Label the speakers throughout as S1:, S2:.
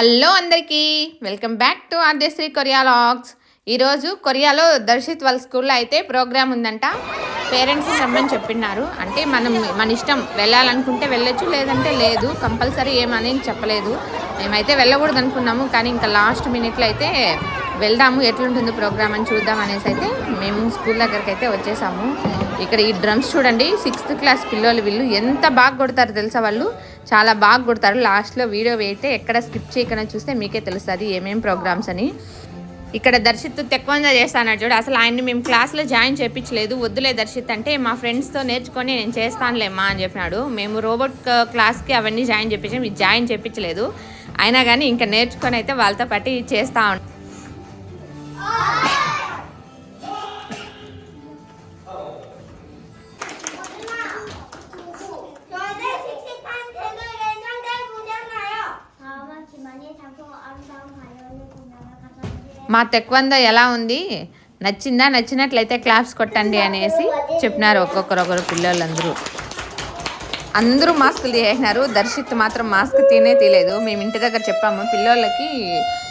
S1: Hello అందరికీ. Welcome back to Aadyasri Korea vlogs. ఈరోజు కొరియాలో దర్శిత్ వాళ్ళ స్కూల్లో అయితే ప్రోగ్రామ్ ఉందంట. పేరెంట్స్ రమ్మని చెప్పినారు అంటే మనం మన ఇష్టం వెళ్ళాలనుకుంటే వెళ్ళొచ్చు లేదంటే లేదు. కంపల్సరీ ఏమని చెప్పలేదు. మేమైతే వెళ్ళకూడదు అనుకున్నాము కానీ ఇంకా లాస్ట్ మినిట్లో అయితే వెళ్దాము ఎట్లుంటుంది ప్రోగ్రామ్ అని చూద్దాం అనేసి అయితే మేము స్కూల్ దగ్గరికి అయితే వచ్చేసాము. ఇక్కడ ఈ డ్రమ్స్ చూడండి సిక్స్త్ క్లాస్ పిల్లలు వీళ్ళు ఎంత బాగా కొడతారు తెలుసా వాళ్ళు? చాలా బాగా కొడతారు. లాస్ట్లో వీడియో అయితే ఎక్కడ స్కిప్ చేయకుండా చూస్తే మీకే తెలుస్తుంది ఏమేం ప్రోగ్రామ్స్ అని. ఇక్కడ దర్శిత్ తెక్వంజా చేస్తానన్నాడు చూడు అసలు ఆయన్ని మేము క్లాస్లో జాయిన్ చేయించలేదు. వద్దులే దర్శిత్ అంటే మా ఫ్రెండ్స్తో నేర్చుకొని నేను చేస్తానులేమ్మా అని చెప్పినాడు. మేము రోబోట్ క్లాస్కి అవన్నీ జాయిన్ చేయించాం ఇది జాయిన్ చేయించలేదు. అయినా కానీ ఇంకా నేర్చుకొని అయితే వాళ్ళతో పాటు చేస్తా మా తెక్వంద ఎలా ఉంది? నచ్చిందా? నచ్చినట్లయితే క్లాప్స్ కొట్టండి అనేసి చెప్పినారు ఒక్కొక్కరు ఒకరు పిల్లలందరూ. అందరూ మాస్కులు తీసేసినారు. దర్శిత్ మాత్రం మాస్క్ తినే తీయలేదు. మేము ఇంటి దగ్గర చెప్పాము పిల్లలకి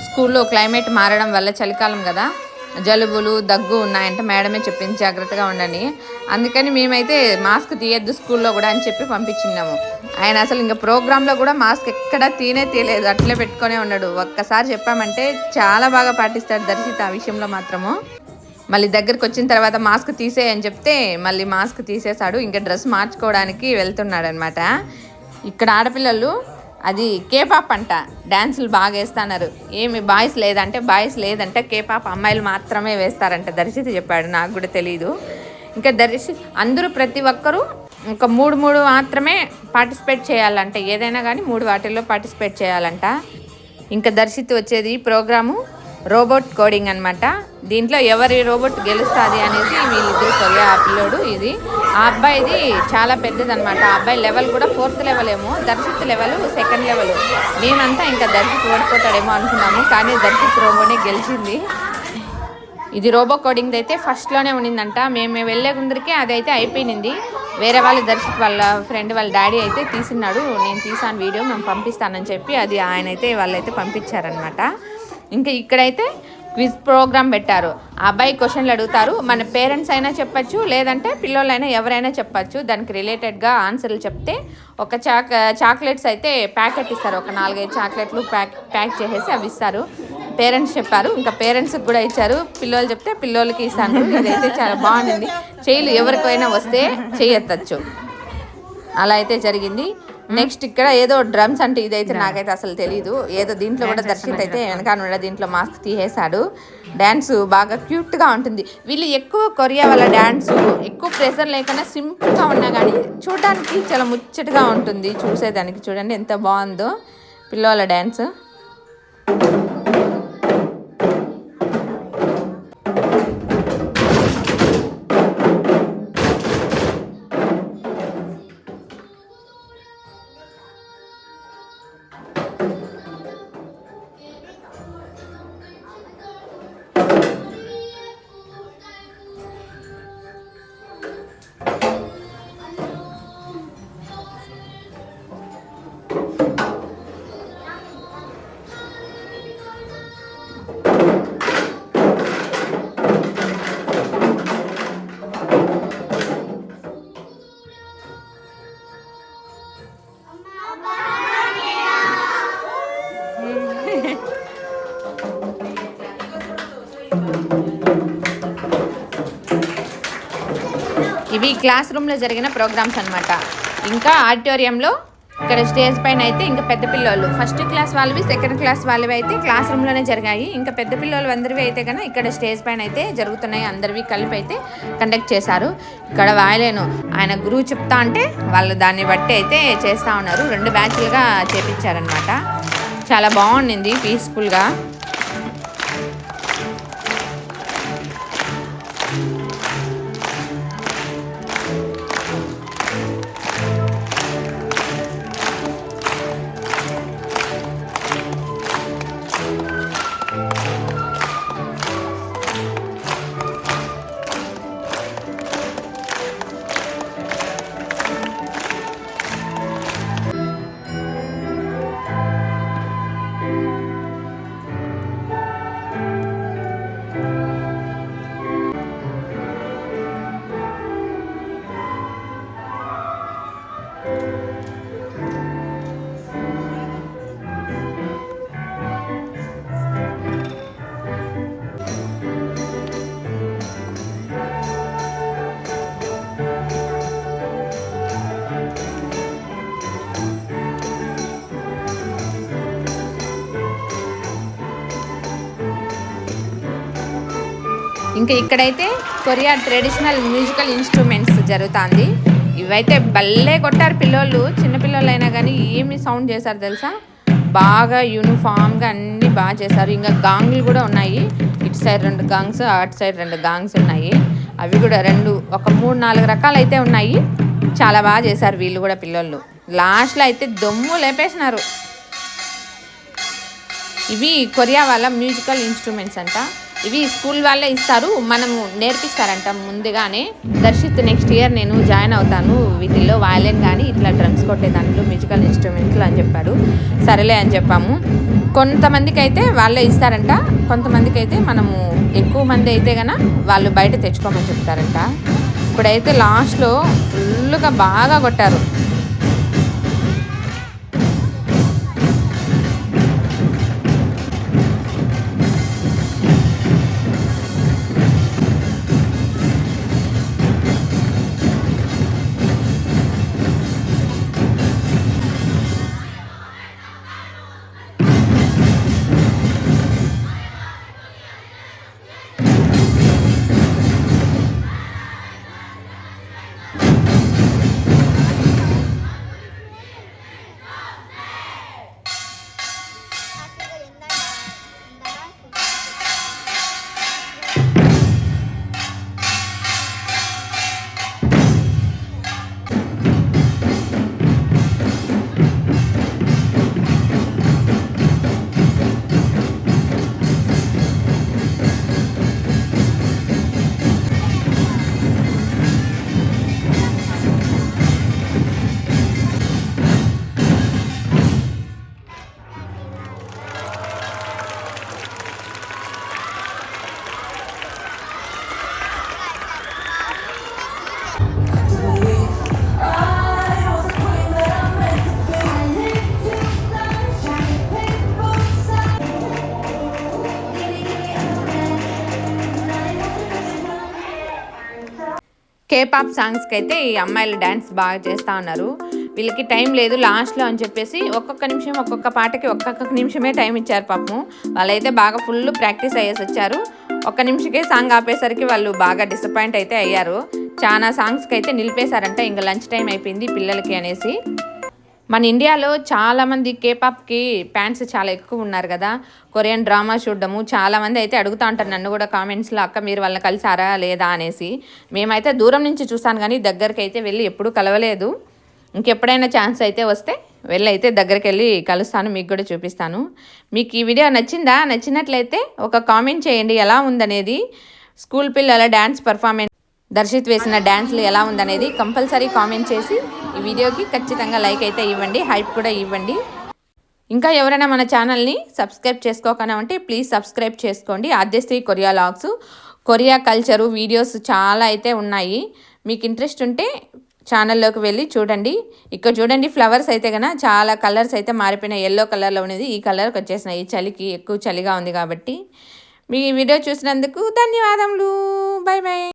S1: స్కూల్లో క్లైమేట్ మారడం వల్ల చలికాలం కదా. జలుబులు దగ్గు ఉన్నాయంటే. మేడమే చెప్పింది జాగ్రత్తగా ఉండండి. అందుకని మేమైతే మాస్క్ తీయద్దు స్కూల్లో కూడా అని చెప్పి పంపించినాము ఆయన అసలు ఇంకా ప్రోగ్రాంలో కూడా మాస్క్ ఎక్కడా తీనే తీయలేదు. అట్లే పెట్టుకొనే ఉన్నాడు. ఒక్కసారి చెప్పామంటే చాలా బాగా పాటిస్తాడు దర్శిత ఆ విషయంలో మాత్రము. మళ్ళీ దగ్గరికి వచ్చిన తర్వాత మాస్క్ తీసేయని చెప్తే మళ్ళీ మాస్క్ తీసేశాడు. ఇంకా డ్రెస్ మార్చుకోవడానికి వెళ్తున్నాడు అనమాట ఇక్కడ ఆడపిల్లలు అది కేపాప్ అంట. డ్యాన్సులు బాగా వేస్తున్నారు ఏమి బాయ్స్ లేదంటే బాయ్స్ లేదంటే కేపాప్ అమ్మాయిలు మాత్రమే వేస్తారంట. దర్శిత చెప్పాడు నాకు కూడా తెలియదు ఇంకా దర్శి అందరూ ప్రతి ఒక్కరూ ఒక మూడు మూడు మాత్రమే పార్టిసిపేట్ చేయాలంట. ఏదైనా కానీ మూడు వాటిల్లో పార్టిసిపేట్ చేయాలంట. ఇంకా దర్శిత్ వచ్చేది ప్రోగ్రాము. రోబోట్ కోడింగ్ అన్నమాట. దీంట్లో ఎవరి రోబోట్ గెలుస్తుంది అనేసి వీళ్ళిద్దరు కొరియా ఆ పిల్లోడు ఇది. ఆ అబ్బాయిది చాలా పెద్దదన్నమాట. ఆ అబ్బాయి లెవెల్ కూడా ఫోర్త్ లెవెల్ ఏమో దర్శిత్ లెవెల్ సెకండ్ లెవెల్. మేమంతా ఇంకా దర్శిత్ ఓడిపోతాడేమో అనుకున్నాము కానీ దర్శిత్ రోబోనే గెలిచింది. ఇది రోబో కోడింగ్ అయితే ఫస్ట్లోనే ఉండిందంట మేము వెళ్ళే ముందరికే అదైతే అయిపోయింది వేరే వాళ్ళ దర్శక్ వాళ్ళ ఫ్రెండ్ వాళ్ళ డాడీ అయితే తీసినాడు నేను తీసాను వీడియో మేము పంపిస్తానని చెప్పి అది ఆయన అయితే వాళ్ళైతే పంపించారనమాట ఇంకా ఇక్కడైతే క్విజ్ ప్రోగ్రామ్ పెట్టారు. అబ్బాయి క్వశ్చన్లు అడుగుతారు. మన పేరెంట్స్ అయినా చెప్పచ్చు లేదంటే పిల్లలైనా ఎవరైనా చెప్పచ్చు. దానికి రిలేటెడ్గా ఆన్సర్లు చెప్తే ఒక చాక్ చాక్లెట్స్ అయితే ప్యాకెట్ ఇస్తారు. ఒక నాలుగైదు చాక్లెట్లు ప్యాక్ ప్యాక్ చేసేసి అవి ఇస్తారు. పేరెంట్స్ చెప్పారు. ఇంకా పేరెంట్స్కి కూడా ఇచ్చారు. పిల్లలు చెప్తే పిల్లలకి ఇస్తాను. ఇదైతే చాలా బాగుంది. చేయలు ఎవరికైనా వస్తే చేయెత్తచ్చు అలా అయితే జరిగింది. నెక్స్ట్ ఇక్కడ ఏదో డ్రమ్స్ అంటే ఇదైతే నాకైతే అసలు తెలియదు ఏదో దీంట్లో కూడా దర్శిత్ అయితే వెనకాల ఉండే దీంట్లో మాస్క్ తీసేశాడు. డ్యాన్స్ బాగా క్యూట్గా ఉంటుంది. వీళ్ళు ఎక్కువ కొరియా వాళ్ళ డ్యాన్స్ ఎక్కువ ప్రెషర్ లేకుండా సింపుల్గా ఉన్నా కానీ చూడడానికి చాలా ముచ్చటగా ఉంటుంది. చూసేదానికి చూడండి ఎంత బాగుందో పిల్లల డ్యాన్స్ ఇవి క్లాస్ రూమ్లో జరిగిన ప్రోగ్రామ్స్ అన్నమాట. ఇంకా ఆడిటోరియంలో ఇక్కడ స్టేజ్ పైన అయితే ఇంకా పెద్ద పిల్లలు ఫస్ట్ క్లాస్ వాళ్ళవి సెకండ్ క్లాస్ వాళ్ళవి అయితే క్లాస్ రూమ్లోనే జరిగాయి. ఇంకా పెద్ద పిల్లలు అందరివి అయితే కనుక ఇక్కడ స్టేజ్ పైన అయితే జరుగుతున్నాయి. అందరివి కలిపి అయితే కండక్ట్ చేశారు. ఇక్కడ వాయలేను. ఆయన గురువు చెప్తా అంటే వాళ్ళు దాన్ని బట్టి అయితే చేస్తూ ఉన్నారు. రెండు బ్యాచ్లుగా చేపించారనమాట చాలా బాగుండింది పీస్ఫుల్గా ఇంకా ఇక్కడైతే కొరియా ట్రెడిషనల్ మ్యూజికల్ ఇన్స్ట్రుమెంట్స్ జరుగుతుంది. ఇవైతే భలే కొట్టారు పిల్లోళ్ళు చిన్న అయినా కానీ ఏమి సౌండ్ చేశారు తెలుసా? బాగా యూనిఫామ్గా అన్నీ బాగా చేశారు. ఇంకా గాంగ్లు కూడా ఉన్నాయి. ఇటు సైడ్ రెండు గాంగ్స్ అటు సైడ్ రెండు గాంగ్స్ ఉన్నాయి. అవి కూడా రెండు ఒక మూడు నాలుగు రకాలు అయితే ఉన్నాయి. చాలా బాగా చేశారు వీళ్ళు కూడా పిల్లోళ్ళు. లాస్ట్లో అయితే దొమ్ము లేపేసినారు. ఇవి కొరియా వాళ్ళ మ్యూజికల్ ఇన్స్ట్రుమెంట్స్ అంట. ఇవి స్కూల్ వాళ్ళే ఇస్తారు. మనము నేర్పిస్తారంట ముందుగానే. దర్శిత్ నెక్స్ట్ ఇయర్ నేను జాయిన్ అవుతాను. వీటిల్లో వాయలిన్ కానీ ఇట్లా డ్రమ్స్ కొట్టే దాంట్లో మ్యూజికల్ ఇన్స్ట్రుమెంట్లు అని చెప్పాడు. సరేలే అని చెప్పాము. కొంతమందికి అయితే వాళ్ళే ఇస్తారంట. కొంతమందికి అయితే మనము ఎక్కువ మంది అయితే గన వాళ్ళు బయట తెచ్చుకోమని చెప్తారంట. ఇప్పుడైతే లాస్ట్లో ఫుల్గా బాగా కొట్టారు. కేపాప్ సాంగ్స్కి అయితే ఈ అమ్మాయిలు డ్యాన్స్ బాగా చేస్తూ ఉన్నారు. వీళ్ళకి టైం లేదు లాస్ట్లో అని చెప్పేసి ఒక్కొక్క నిమిషం ఒక్కొక్క పాటకి ఒక్కొక్క నిమిషమే టైం ఇచ్చారు పాపం వాళ్ళైతే బాగా ఫుల్ ప్రాక్టీస్ అయ్యేసి వచ్చారు. ఒక్క నిమిషకే సాంగ్ ఆపేసరికి వాళ్ళు బాగా డిసప్పాయింట్ అయితే అయ్యారు. చాలా సాంగ్స్కి అయితే నిలిపేశారంట. ఇంకా లంచ్ టైం అయిపోయింది పిల్లలకి అనేసి. మన ఇండియాలో చాలామంది కేపాప్కి ఫ్యాన్స్ చాలా ఎక్కువ ఉన్నారు కదా. కొరియన్ డ్రామా చూడడము. చాలామంది అయితే అడుగుతూ ఉంటారు నన్ను కూడా కామెంట్స్లో అక్క మీరు వాళ్ళని కలిసారా లేదా? అనేసి. మేమైతే దూరం నుంచి చూసాను కానీ దగ్గరికి అయితే వెళ్ళి ఎప్పుడూ కలవలేదు. ఇంకెప్పుడైనా ఛాన్స్ అయితే వస్తే వెళ్ళి అయితే దగ్గరికి వెళ్ళి కలుస్తాను మీకు కూడా చూపిస్తాను. మీకు ఈ వీడియో నచ్చిందా? నచ్చినట్లయితే ఒక కామెంట్ చేయండి. ఎలా ఉందనేది. స్కూల్ పిల్లల డ్యాన్స్ పర్ఫార్మెన్స్ దర్శిత్ వేసిన డ్యాన్స్లు ఎలా ఉందనేది కంపల్సరీ కామెంట్ చేసి ఈ వీడియోకి ఖచ్చితంగా లైక్ అయితే ఇవ్వండి హైప్ కూడా ఇవ్వండి. ఇంకా ఎవరైనా మన ఛానల్ని సబ్స్క్రైబ్ చేసుకోకుండా ఉంటే ప్లీజ్ సబ్స్క్రైబ్ చేసుకోండి. Aadyasri Korea vlogs Korea culture videos చాలా అయితే ఉన్నాయి. మీకు ఇంట్రెస్ట్ ఉంటే ఛానల్లోకి వెళ్ళి చూడండి. ఇక్కడ చూడండి ఫ్లవర్స్ అయితే కనుక చాలా కలర్స్ అయితే మారిపోయినాయి. ఎల్లో కలర్లో ఉన్నది ఈ కలర్కి వచ్చేసినాయి. చలికి ఎక్కువ చలిగా ఉంది కాబట్టి. మీ వీడియో చూసినందుకు ధన్యవాదములు. Bye bye